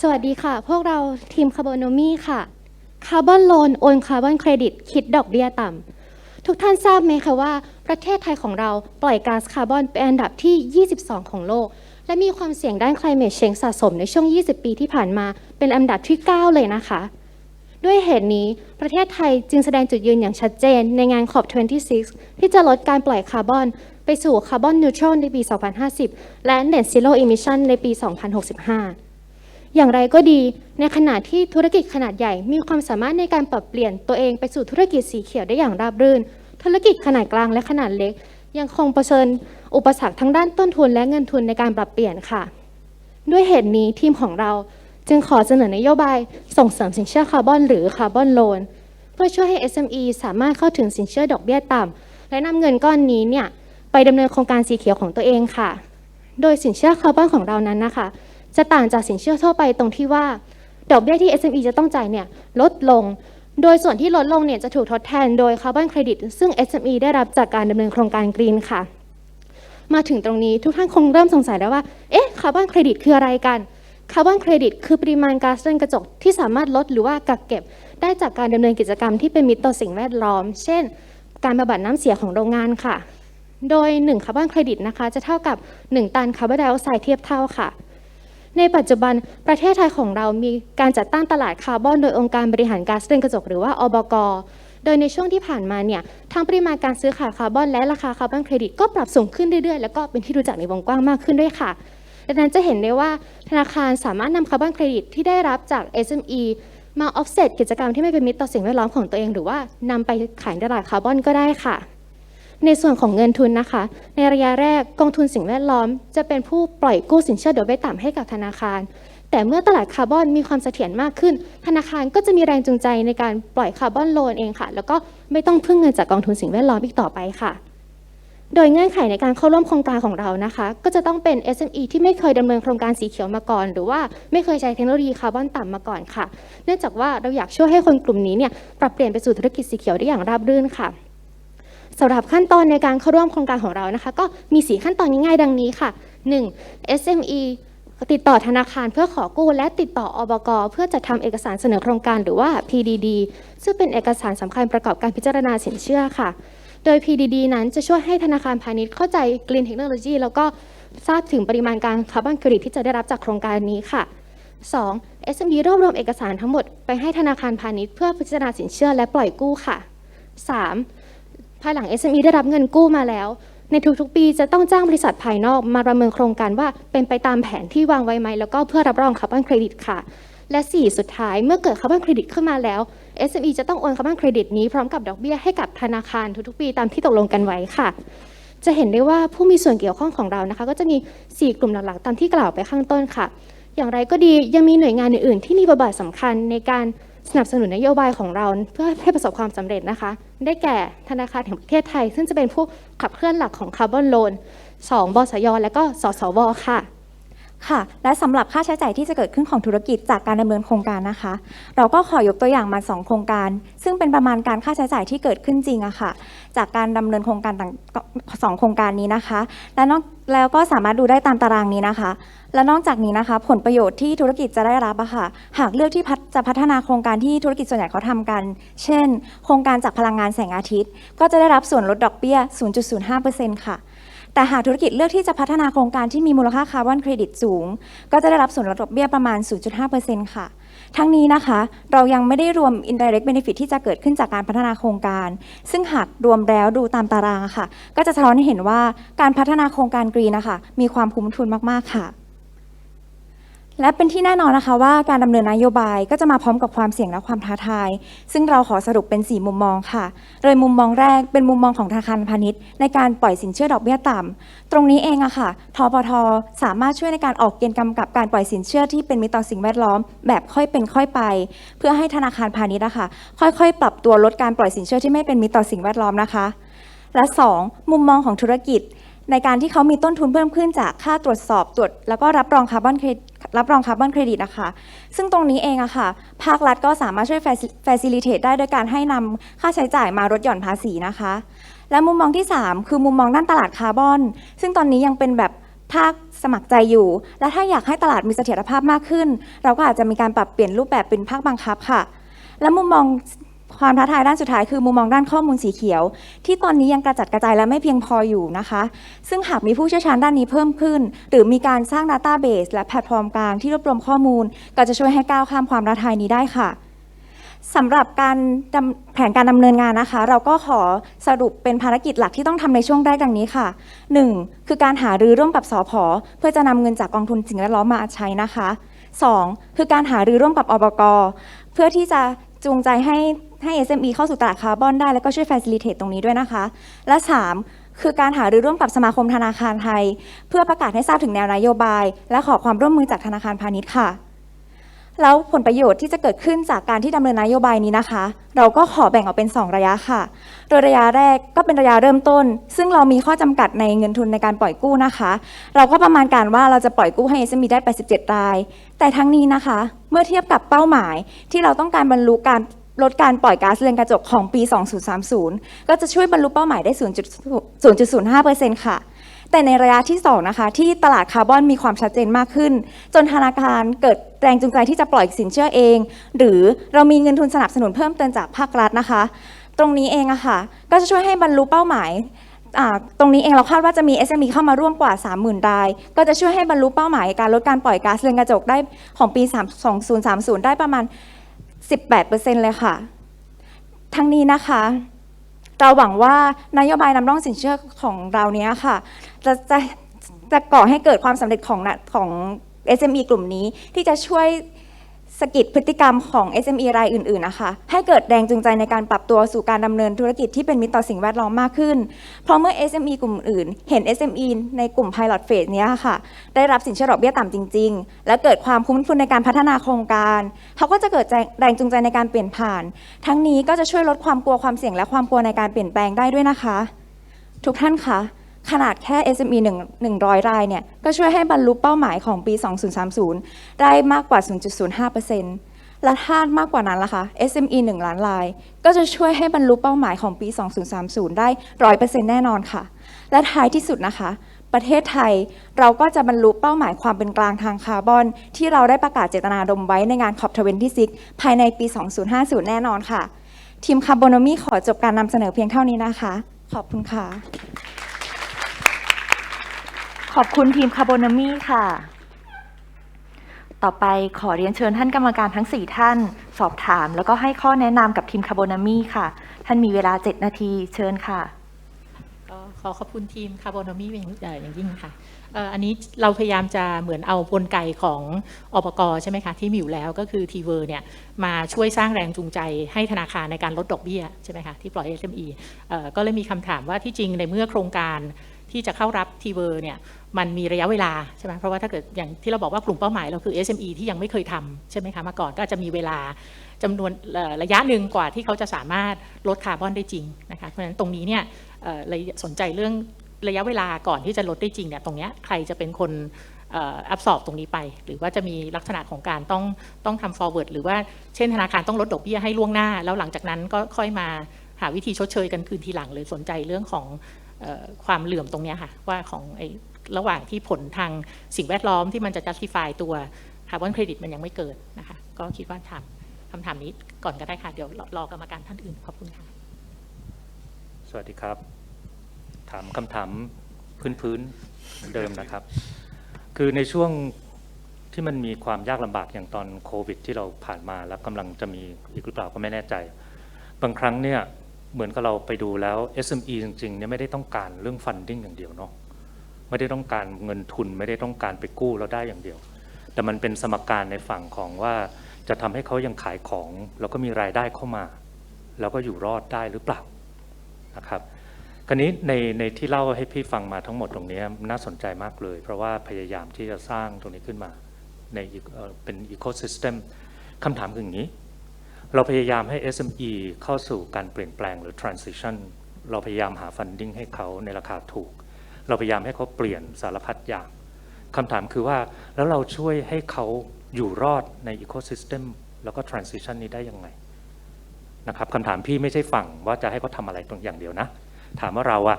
สวัสดีค่ะ พวกเราทีมคาร์บอนมีค่ะคาร์บอนโลนโอนคาร์บอนเครดิตคิดดอกเบี้ยต่ำทุกท่านทราบไหมคะว่า ประเทศไทยของเราปล่อยก๊าซคาร์บอนเป็นอันดับที่ 22 ของโลก และมีความเสี่ยงด้าน climate change สะสมในช่วง 20 ปีที่ผ่านมาเป็นอันดับที่ 9 เลยนะคะ ด้วยเหตุนี้ประเทศไทยจึงแสดงจุดยืนอย่างชัดเจนในงาน COP26 ที่จะลดการปล่อยคาร์บอนไปสู่คาร์บอนนิวทรัลในปี 2050 และ Net Zero Emission ในปี 2065 อย่างไรก็ดี ในขณะที่ธุรกิจขนาดใหญ่ มีความสามารถในการปรับเปลี่ยนตัวเองไปสู่ธุรกิจสีเขียวได้อย่างราบรื่น ธุรกิจขนาดกลางและขนาดเล็ก ยังคงเผชิญอุปสรรคทั้งด้านต้นทุนและเงินทุนในการปรับเปลี่ยนค่ะ ด้วยเหตุนี้ทีมของเราจึงขอเสนอนโยบายส่งเสริมสินเชื่อคาร์บอนหรือคาร์บอนโลนเพื่อช่วยให้ SME สามารถเข้าถึงสินเชื่อดอกเบี้ยต่ำและนำเงินก้อนนี้เนี่ยไปดำเนินโครงการสีเขียวของตัวเองค่ะ โดยสินเชื่อคาร์บอนของเรานั้นนะคะ จะต่างจากสินเชื่อทั่วไปตรงที่ว่า ดอกเบี้ยที่ SME จะต้องจ่ายเนี่ยลดลง โดยส่วนที่ลดลงเนี่ยจะถูกทดแทนโดยคาร์บอนเครดิตซึ่ง SME ได้รับจากการดำเนินโครงการกรีนค่ะ มาถึงตรงนี้ทุกท่านคงเริ่มสงสัยแล้วว่า เอ๊ะคาร์บอนเครดิตคืออะไรกันคาร์บอนเครดิตคือปริมาณก๊าซเรือนกระจกที่สามารถลดหรือว่ากักเก็บ ได้จากการดำเนินกิจกรรมที่เป็นมิตรต่อสิ่งแวดล้อม เช่น การบำบัดน้ำเสียของโรงงานค่ะ โดย1คาร์บอนเครดิตนะคะ จะเท่ากับ 1 ตันคาร์บอนไดออกไซด์เทียบเท่าค่ะ ในปัจจุบันประเทศไทยของเรามีการจัดตั้งตลาดคาร์บอนโดยองค์การบริหารก๊าซเรือนกระจกหรือว่าอบก โดยในช่วงที่ผ่านมาเนี่ยทั้งปริมาณการซื้อขายคาร์บอนและราคาคาร์บอนเครดิตก็ปรับสูงขึ้นเรื่อยๆ แล้วก็เป็นที่รู้จักในวงกว้างมากขึ้นด้วยค่ะ ดังนั้นจะเห็นได้ว่าธนาคารสามารถนำคาร์บอนเครดิตที่ได้รับจาก SME มา offset กิจกรรมที่ไม่เป็นมิตรต่อสิ่งแวดล้อมของตัวเอง หรือว่านำไปขายในตลาดคาร์บอนก็ได้ค่ะ ในส่วนของเงินทุนนะคะ ในระยะแรกกองทุนสิ่งแวดล้อม จะเป็นผู้ปล่อยกู้สินเชื่อดอกเบี้ยต่ำให้กับธนาคาร แต่เมื่อตลาดคาร์บอนมีความเสถียรมากขึ้น ธนาคารก็จะมีแรงจูงใจในการปล่อยคาร์บอนโลนเองค่ะ แล้วก็ไม่ต้องพึ่งเงินจากกองทุนสิ่งแวดล้อมอีกต่อไปค่ะ โดยเงื่อนไขในการเข้าร่วมโครงการของเรานะคะ ก็จะต้องเป็น SME ที่ไม่เคยดำเนินโครงการสีเขียวมาก่อน หรือว่าไม่เคยใช้เทคโนโลยีคาร์บอนต่ำมาก่อนค่ะ เนื่องจากว่าเราอยากช่วยให้คนกลุ่มนี้เนี่ยปรับเปลี่ยนไปสู่ธุรกิจสีเขียวได้อย่างราบรื่นค่ะ สำหรับขั้นตอนในการเข้าร่วมโครงการของเรานะคะ ก็มี4ขั้นตอนง่ายๆ ดังนี้ค่ะ 1. SME ติดต่อธนาคารเพื่อขอกู้และติดต่ออบก เพื่อจัดทำเอกสารเสนอโครงการหรือว่า PDD ซึ่งเป็นเอกสารสำคัญประกอบการพิจารณาสินเชื่อค่ะ โดย PDD นั้นจะช่วยให้ธนาคารพาณิชย์เข้าใจ Green Technology แล้วก็ทราบถึงปริมาณการคาร์บอนเครดิตที่จะได้รับจากโครงการนี้ค่ะ 2. SME รวบรวมเอกสารทั้งหมดไปให้ธนาคารพาณิชย์เพื่อพิจารณาสินเชื่อและปล่อยกู้ค่ะ 3. ายหลัง SME ได้รับเงินกู้มาแล้ว ในทุกๆ ปีจะต้องจ้างบริษัทภายนอกมาประเมินโครงการว่าเป็นไปตามแผนที่วางไว้ไหมแล้วก็เพื่อรับรองคาร์บอนเครดิตค่ะ และ 4 สุดท้ายเมื่อเกิดคาร์บอนเครดิตขึ้นมาแล้ว SME จะต้องโอนคาร์บอนเครดิตนี้พร้อมกับดอกเบี้ยให้กับธนาคารทุกๆ ปีตามที่ตกลงกันไว้ค่ะ จะเห็นได้ว่าผู้มีส่วนเกี่ยวข้องของเรานะคะ ก็จะมี 4 กลุ่มหลักๆ ตามที่กล่าวไปข้างต้นค่ะ อย่างไรก็ดียังมีหน่วยงานอื่นๆ ที่มีบทบาทสำคัญในการ สนับสนุนนโยบายของเราเพื่อให้ประสบความสำเร็จนะคะ ได้แก่ธนาคารแห่งประเทศไทย ซึ่งจะเป็นผู้ขับเคลื่อนหลักของคาร์บอนโลน 2. บสยและก็สสวค่ะ ค่ะ และสำหรับค่าใช้จ่ายที่จะเกิดขึ้นของธุรกิจจากการดำเนินโครงการนะคะ เราก็ขอยกตัวอย่างมา 2 โครงการ ซึ่งเป็นประมาณการค่าใช้จ่ายที่เกิดขึ้นจริงอะค่ะ จากการดำเนินโครงการต่างสองโครงการนี้นะคะ และนอกแล้วก็สามารถดูได้ตามตารางนี้นะคะ และนอกจากนี้นะคะ ผลประโยชน์ที่ธุรกิจจะได้รับอะค่ะ หากเลือกที่จะพัฒนาโครงการที่ธุรกิจส่วนใหญ่เขาทำกัน เช่น โครงการจากพลังงานแสงอาทิตย์ ก็จะได้รับส่วนลดดอกเบี้ย 0.05%ค่ะ แต่หากธุรกิจเลือกที่จะพัฒนาโครงการที่มีมูลค่าคาร์บอนเครดิตสูง ก็จะได้รับส่วนลดดอกเบี้ยประมาณ 0.5%ค่ะ ทั้งนี้นะคะ เรายังไม่ได้รวม indirect benefit ที่จะเกิดขึ้นจากการพัฒนาโครงการ ซึ่งหากรวมแล้วดูตามตารางค่ะ ก็จะสะท้อนให้เห็นว่าการพัฒนาโครงการกรีนนะคะมีความคุ้มทุนมากๆค่ะ และเป็นที่แน่นอนนะคะว่าการดำเนินนโยบายก็จะมาพร้อมกับความเสี่ยงและความท้าทาย ซึ่งเราขอสรุปเป็น 4 มุมมองค่ะ โดยมุมมองแรกเป็นมุมมองของธนาคารพาณิชย์ ในการปล่อยสินเชื่อดอกเบี้ยต่ำตรงนี้เองอะค่ะทปทสามารถช่วยในการออกเกณฑ์กำกับการปล่อยสินเชื่อที่เป็นมิตรต่อสิ่งแวดล้อม แบบค่อยเป็นค่อยไป เพื่อให้ธนาคารพาณิชย์อะคะค่อยๆ ปรับตัวลดการปล่อยสินเชื่อที่ไม่เป็นมิตรต่อสิ่งแวดล้อมนะคะ และ 2 มุมมองของธุรกิจ ในการที่เขามีต้นทุนเพิ่มขึ้นจากค่าตรวจสอบตรวจ แล้วก็รับรองคาร์บอนเครดิต รับรองคาร์บอนเครดิตนะคะซึ่งตรงนี้เองอะค่ะ ภาครัฐก็สามารถช่วย facilitate ได้โดยการให้นำค่าใช้จ่ายมาลดหย่อนภาษีนะคะ และมุมมองที่ 3 คือมุมมองด้านตลาดคาร์บอน ซึ่งตอนนี้ยังเป็นแบบภาคสมัครใจอยู่ และถ้าอยากให้ตลาดมีเสถียรภาพมากขึ้น เราก็อาจจะมีการปรับเปลี่ยนรูปแบบเป็นภาคบังคับค่ะ และมุมมอง ความท้าทายด้านสุดท้ายคือมุมมองด้านข้อมูลสีเขียว ที่ตอนนี้ยังกระจัดกระจายและไม่เพียงพออยู่นะคะ ซึ่งหากมีผู้เชี่ยวชาญด้านนี้เพิ่มขึ้น หรือมีการสร้าง Database และแพลตฟอร์มกลางที่รวบรวมข้อมูล ก็จะช่วยให้ก้าวข้ามความท้าทายนี้ได้ค่ะสำหรับการแผนการดำเนินงานนะคะ เราก็ขอสรุปเป็นภารกิจหลักที่ต้องทำในช่วงแรกดังนี้ค่ะ 1. คือการหารือร่วมกับสอพอเพื่อจะนำเงินจากกองทุนสิ่งแวดล้อมมาใช้นะคะ 2. คือการหารือร่วมกับอบก เพื่อที่จะจูงใจให้ ให้ SME เข้าสู่ตลาดคาร์บอนได้ แล้วก็ช่วย facilitate ตรงนี้ด้วยนะคะ และ 3. คือการหารือร่วมกับสมาคมธนาคารไทย เพื่อประกาศให้ทราบถึงแนวนโยบาย และขอความร่วมมือจากธนาคารพาณิชย์ค่ะแล้วผลประโยชน์ที่จะเกิดขึ้นจากการที่ดำเนินนโยบายนี้นะคะ เราก็ขอแบ่งออกเป็น 2 ระยะค่ะ โดยระยะแรกก็เป็นระยะเริ่มต้น ซึ่งเรามีข้อจำกัดในเงินทุนในการปล่อยกู้นะคะ เราก็ประมาณการว่าเราจะปล่อยกู้ให้ SME ได้ 87 ราย แต่ทั้งนี้นะคะ เมื่อเทียบกับเป้าหมายที่เราต้องการบรรลุการ ลดการปล่อยก๊าซเรือนกระจกของปี 2030 ก็จะช่วยบรรลุเป้าหมายได้ 0.05%ค่ะ แต่ในระยะที่ 2 นะคะ ที่ตลาดคาร์บอนมีความชัดเจนมากขึ้น จนธนาคารเกิดแรงจูงใจที่จะปล่อยสินเชื่อเอง หรือเรามีเงินทุนสนับสนุนเพิ่มเติมจากภาครัฐนะคะ ตรงนี้เองอะค่ะ ก็จะช่วยให้บรรลุเป้าหมายตรงนี้เองเราคาดว่าจะมี SME เข้ามาร่วมกว่า 30,000 ราย ก็จะช่วยให้บรรลุเป้าหมายการลดการปล่อยก๊าซเรือนกระจกได้ของปี3 2030 ได้ประมาณ 18%เลยค่ะ ทั้งนี้นะคะ เราหวังว่านโยบายนำร่องสินเชื่อของเราเนี้ยค่ะ จะจะจะก่อให้เกิดความสำเร็จของของ SME กลุ่มนี้ที่จะช่วย สกิดพฤติกรรมของ SME รายอื่นๆ นะคะ ให้เกิดแรงจูงใจในการปรับตัวสู่การดำเนินธุรกิจที่เป็นมิตรต่อสิ่งแวดล้อมมากขึ้น เพราะเมื่อ SME กลุ่มอื่น เห็น SME ในกลุ่ม Pilot Phase เนี้ยค่ะ ได้รับสินเชื่อดอกเบี้ยต่ำจริง ๆ และเกิดความคุ้มทุนในการพัฒนาโครงการ เขาก็จะเกิดแรงจูงใจในการเปลี่ยนผ่าน ทั้งนี้ก็จะช่วยลดความกลัวความเสี่ยงและความกลัวในการเปลี่ยนแปลงได้ด้วยนะคะ ทุกท่านคะ ขนาดแค่ SME 1 100 รายเนี่ย ก็ช่วยให้บรรลุเป้าหมายของปี 2030 ได้มากกว่า 0.05%และถ้ามากกว่านั้นล่ะคะ SME 1 ล้านราย ก็จะช่วยให้บรรลุเป้าหมายของปี 2030 ได้ 100%แน่นอนค่ะ และท้ายที่สุดนะคะ ประเทศไทยเราก็จะบรรลุเป้าหมายความเป็นกลางทางคาร์บอน ที่เราได้ประกาศเจตนาดมไว้ในงาน COP26 ภายในปี 2050 แน่นอนค่ะ ทีมคาร์บอนมีขอจบการนำเสนอเพียงเท่านี้นะคะ ขอบคุณค่ะ ขอบคุณทีมคาร์บอนมีค่ะ ต่อไปขอเรียนเชิญท่านกรรมการทั้ง 4 ท่าน สอบถาม แล้วก็ให้ข้อแนะนำกับทีมคาร์บอนมีค่ะ ท่านมีเวลา 7 นาทีเชิญค่ะก็ขอขอบคุณทีมคาร์บอนมีอย่างอย่างยิ่งค่ะอันนี้เราพยายามจะเหมือนเอากลไกของอปกใช่ไหมคะ ที่มีอยู่แล้วก็คือทีเวอร์เนี่ยมาช่วยสร้างแรงจูงใจให้ธนาคารในการลดดอกเบี้ยใช่ไหมคะที่ปล่อย SME เอ่อก็เลยมีคำถามว่าที่จริงในเมื่อโครงการ ที่จะเข้ารับทีเวอร์เนี่ยมันมีระยะเวลาใช่ไหมเพราะว่าถ้าเกิดอย่างที่เราบอกว่ากลุ่มเป้าหมายเราคือ SME ที่ยังไม่เคยทำใช่ไหมคะมาก่อนก็อาจจะมีเวลาจำนวนระยะหนึ่งกว่าที่เขาจะสามารถลดคาร์บอนได้จริงนะคะเพราะฉะนั้นตรงนี้เนี่ยเลยสนใจเรื่องระยะเวลาก่อนที่จะลดได้จริงเนี่ยตรงเนี้ยใครจะเป็นคนแอบสอบตรงนี้ไป หรือว่าจะมีลักษณะของการต้องต้องทำ forward หรือว่าเช่นธนาคารต้องลดดอกเบี้ยให้ล่วงหน้า แล้วหลังจากนั้นก็ค่อยมาหาวิธีชดเชยกันคืนทีหลังเลยสนใจเรื่องของ ความเหลื่อมตรงนี้ค่ะว่าของไอ้ระหว่างที่ผลทางสิ่งแวดล้อมที่มันจะ justify ตัวคาร์บอนเครดิตมันยังไม่เกิดนะคะก็คิดว่าถามคำถามนี้ก่อนก็ได้ค่ะ เดี๋ยวรอกรรมการท่านอื่น ขอบคุณค่ะ สวัสดีครับ ถามคำถามพื้นๆเหมือนเดิมนะครับ คือในช่วงที่มันมีความยากลำบากอย่างตอนโควิด ที่เราผ่านมาแล้วกำลังจะมีอีกหรือเปล่าก็ไม่แน่ใจ บางครั้งเนี่ย เหมือนกับเราไปดูแล้ว SME จริงๆเนี่ยไม่ได้ต้องการเรื่อง funding อย่างเดียวเนาะไม่ได้ต้องการเงินทุนไม่ได้ต้องการไปกู้แล้วได้อย่างเดียว แต่มันเป็นสมการในฝั่งของว่าจะทำให้เขายังขายของ แล้วก็มีรายได้เข้ามา แล้วก็อยู่รอดได้หรือเปล่านะครับคราวนี้ในในที่เล่าให้พี่ฟังมาทั้งหมดตรงนี้น่าสนใจมากเลย เพราะว่าพยายามที่จะสร้างตรงนี้ขึ้นมาในเอ่อเป็นอีโคซิสเต็มคำถามคืออย่างนี้ เราพยายามให้ SME เข้าสู่การเปลี่ยนแปลงหรือ transition เราพยายามหา funding ให้เขาในราคาถูก เราพยายามให้เขาเปลี่ยนสารพัดอย่างคำถามคือว่าแล้วเราช่วยให้เขาอยู่รอดใน ecosystem แล้วก็ transition นี้ได้ยังไงนะครับคำถามพี่ไม่ใช่ฝั่งว่าจะให้เขาทำอะไรตรงอย่างเดียวนะ ถามว่าเราอะ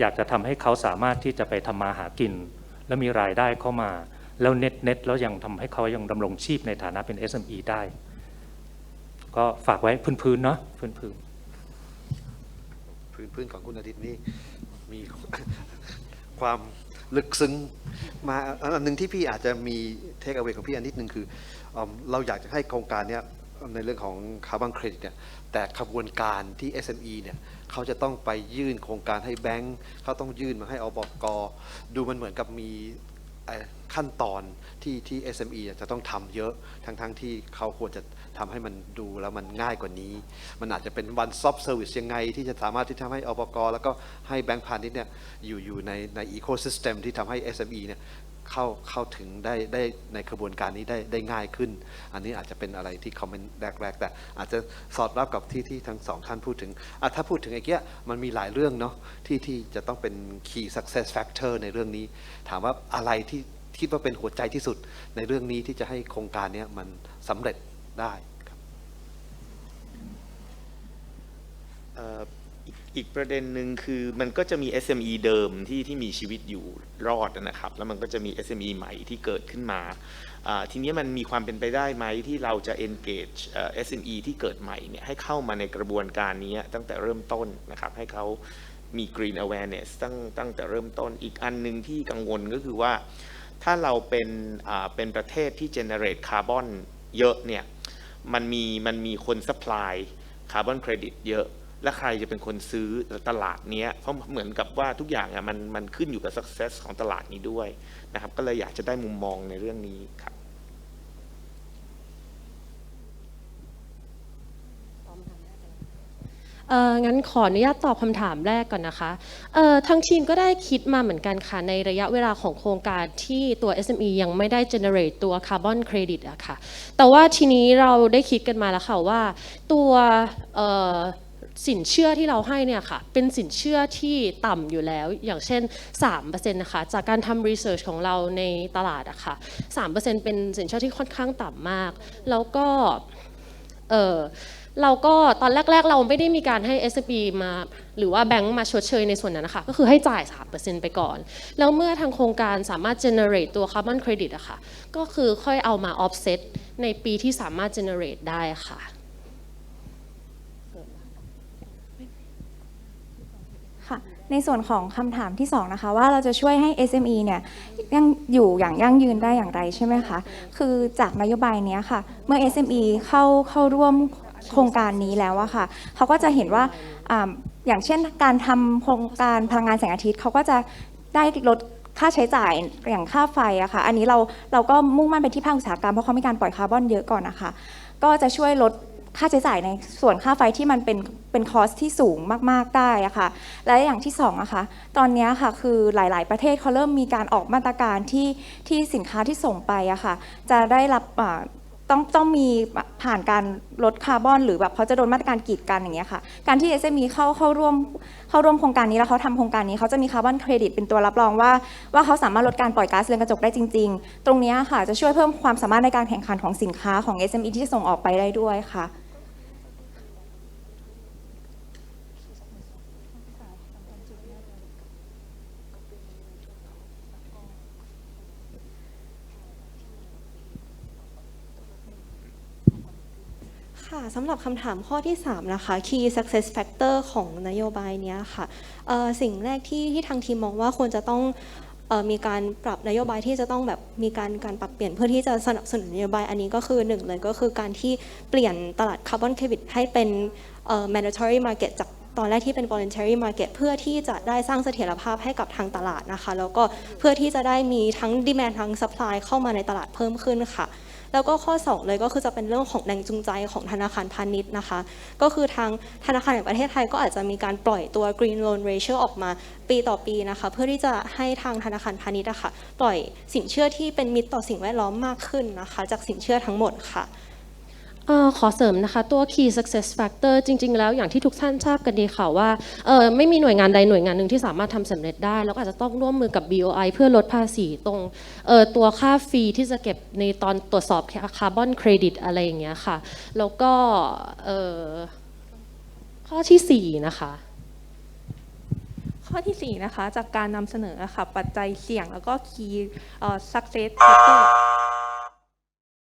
อยากจะทำให้เขาสามารถที่จะไปทำมาหากิน แล้วมีรายได้เข้ามา แล้วเน็ตเน็ตแล้วยังทำให้เขายังดำรงชีพในฐานะเป็น SME ได้ ก็ฝากไว้พื้นๆเนาะพื้นๆพื้นพื้นของคุณอาทิตย์นี่มีความลึกซึ้งมาอันหนึ่งที่พี่อาจจะมีเทคเอา a y ของพี่อันนิดนึงคือเราอยากจะให้โครงการเนี้ยในเรื่องของคาร์บอนเครดิตเนี่ยแต่ขบวนการที่ SME เนี่ยเขาจะต้องไปยื่นโครงการให้แบงก์เขาต้องยื่นมาให้อบกดูมันเหมือนกับมี ขั้นตอนที่ที่ SME จะต้องทำเยอะทั้งทั้งที่เขาควรจะทำให้มันดูแล้วมันง่ายกว่านี้ มันอาจจะเป็น one stop service ยังไง ที่จะสามารถที่ทำให้อบกแล้วก็ให้แบงก์พาณิชย์เนี่ยอยู่อยู่ในในอีโคซิสเต็มที่ทำให้ SME เนี่ย เข้าเข้าถึงได้ได้ในกระบวนการนี้ได้ได้ง่ายขึ้น อันนี้อาจจะเป็นอะไรที่คอมเมนต์แรกๆ แต่อาจจะสอดรับกับที่ที่ทั้งสองท่านพูดถึงอะถ้าพูดถึงไอ้เกี้ยมันมีหลายเรื่องเนาะที่ที่จะต้องเป็น key success factor ในเรื่องนี้ ถามว่าอะไรที่คิดว่าเป็นหัวใจที่สุดในเรื่องนี้ที่จะให้โครงการนี้มันสำเร็จได้ครับ อีกประเด็นหนึ่งคือมันก็จะมี SME เดิมที่ที่มีชีวิตอยู่รอดนะครับ แล้วมันก็จะมี SME ใหม่ที่เกิดขึ้นมา ทีนี้มันมีความเป็นไปได้ไหมที่เราจะ engage เอ่อ SME ที่เกิดใหม่เนี่ยให้เข้ามาในกระบวนการนี้ตั้งแต่เริ่มต้นนะครับให้เขามี green awareness ตั้งตั้งแต่เริ่มต้นอีกอันหนึ่งที่กังวลก็คือว่าถ้าเราเป็นเป็นประเทศที่ generate carbon เยอะเนี่ยมันมีมันมีคน supply คาร์บอนเครดิตเยอะ และใครจะเป็นคนซื้อตลาดนี้เพราะเหมือนกับว่าทุกอย่างอะมันมันขึ้นอยู่กับ success ของตลาดนี้ด้วยนะครับ ก็เลยอยากจะได้มุมมองในเรื่องนี้ครับเอองั้นขออนุญาตตอบคำถามแรกก่อนนะคะเออทางทีมก็ได้คิดมาเหมือนกันค่ะ ในระยะเวลาของโครงการที่ตัว SME ยังไม่ได้ generate ตัว carbon credit อะค่ะ แต่ว่าทีนี้เราได้คิดกันมาแล้วค่ะว่าตัวเออ สินเชื่อที่เราให้เนี่ยค่ะเป็นสินเชื่อที่ต่ำอยู่แล้ว อย่างเช่น3%นะคะจากการทำ research ของเราในตลาดอะค่ะ3%เป็นสินเชื่อที่ค่อนข้างต่ำมาก แล้วก็เออเราก็ตอนแรก ๆ เราไม่ได้มีการให้ s อ p มา หรือว่าแบงก์มาชดเชยในส่วนนั้นนะคะ ก็คือให้จ่าย 3%ไปก่อน แล้วเมื่อทางโครงการสามารถ generate ตัว carbon credit อะค่ะก็คือค่อยเอามา offset ในปีที่สามารถ generate ได้ค่ะ ค่ะ ในส่วนของคำถามที่สองนะคะว่าเราจะช่วยให้ SME เนี่ยยังอยู่อย่างยั่งยืนได้อย่างไรใช่ไหมคะ คือจากนโยบายเนี้ยค่ะ เมื่อ SME เข้าเข้าร่วมโครงการนี้แล้วอะค่ะเขาก็จะเห็นว่าอ่าอย่างเช่นการทำโครงการพลังงานแสงอาทิตย์เขาก็จะได้ลดค่าใช้จ่ายอย่างค่าไฟอะค่ะ อันนี้เราเราก็มุ่งมั่นไปที่ภาคอุตสาหกรรมเพราะเขามีการปล่อยคาร์บอนเยอะก่อนนะคะ ก็จะช่วยลด ค่าใช้จ่ายในส่วนค่าไฟที่มันเป็นเป็นคอสที่สูงมากๆได้อะค่ะ และอย่างที่สองอะค่ะตอนนี้ค่ะคือหลายๆ ประเทศเขาเริ่มมีการออกมาตรการที่ที่สินค้าที่ส่งไปอะค่ะ จะได้รับต้องต้องมีผ่านการลดคาร์บอน หรือแบบเขาจะโดนมาตรการกีดกันอย่างเงี้ยค่ะ การที่ SME เข้าเข้าร่วมเข้าร่วมโครงการนี้แล้วเขาทำโครงการนี้เขาจะมีคาร์บอนเครดิตเป็นตัวรับรองว่า ว่าเขาสามารถลดการปล่อยก๊าซเรือนกระจกได้จริง ๆ ตรงนี้ค่ะจะช่วยเพิ่มความสามารถในการแข่งขันของสินค้าของ SME ที่จะส่งออกไปได้ด้วยค่ะ ค่ะสำหรับคำถามข้อที่ 3 นะคะ Key Success Factor ของนโยบายเนี้ยค่ะสิ่งแรกที่ที่ทางทีมมองว่าควรจะต้องมีการปรับนโยบายที่จะต้องแบบมีการการปรับเปลี่ยนเพื่อที่จะสนับสนุนนโยบายอันนี้ก็คือหนึ่งเลยก็คือการที่เปลี่ยนตลาดคาร์บอนเครดิตให้เป็น mandatory market จากตอนแรกที่เป็น voluntary market เพื่อที่จะได้สร้างเสถียรภาพให้กับทางตลาดนะคะ แล้วก็เพื่อที่จะได้มีทั้ง demand ทั้ง supply เข้ามาในตลาดเพิ่มขึ้นค่ะ แล้วก็ข้อ 2 เลยก็คือจะเป็นเรื่องของแรงจูงใจของธนาคารพาณิชย์นะคะ ก็คือทางธนาคารแห่งประเทศไทยก็อาจจะมีการปล่อยตัว Green Loan Ratio ออกมาปีต่อปีนะคะ เพื่อที่จะให้ทางธนาคารพาณิชย์นะคะปล่อยสินเชื่อที่เป็นมิตรต่อสิ่งแวดล้อมมากขึ้นนะคะ จากสินเชื่อทั้งหมดค่ะ เออขอเสริมนะคะ ตัว key success factor จริง ๆ แล้วอย่างที่ทุกท่านทราบกันดีค่ะว่าเออไม่มีหน่วยงานใดหน่วยงานหนึ่งที่สามารถทำสำเร็จได้ แล้วก็อาจจะต้องร่วมมือกับ BOI เพื่อลดภาษีตรงเออตัวค่าฟรีที่จะเก็บในตอนตรวจสอบคาร์บอนเครดิตอะไรอย่างเงี้ยค่ะ แล้วก็เออข้อที่ 4 นะคะ ข้อที่ 4 นะคะ จากการนำเสนออะค่ะปัจจัยเสี่ยงแล้วก็ key success factor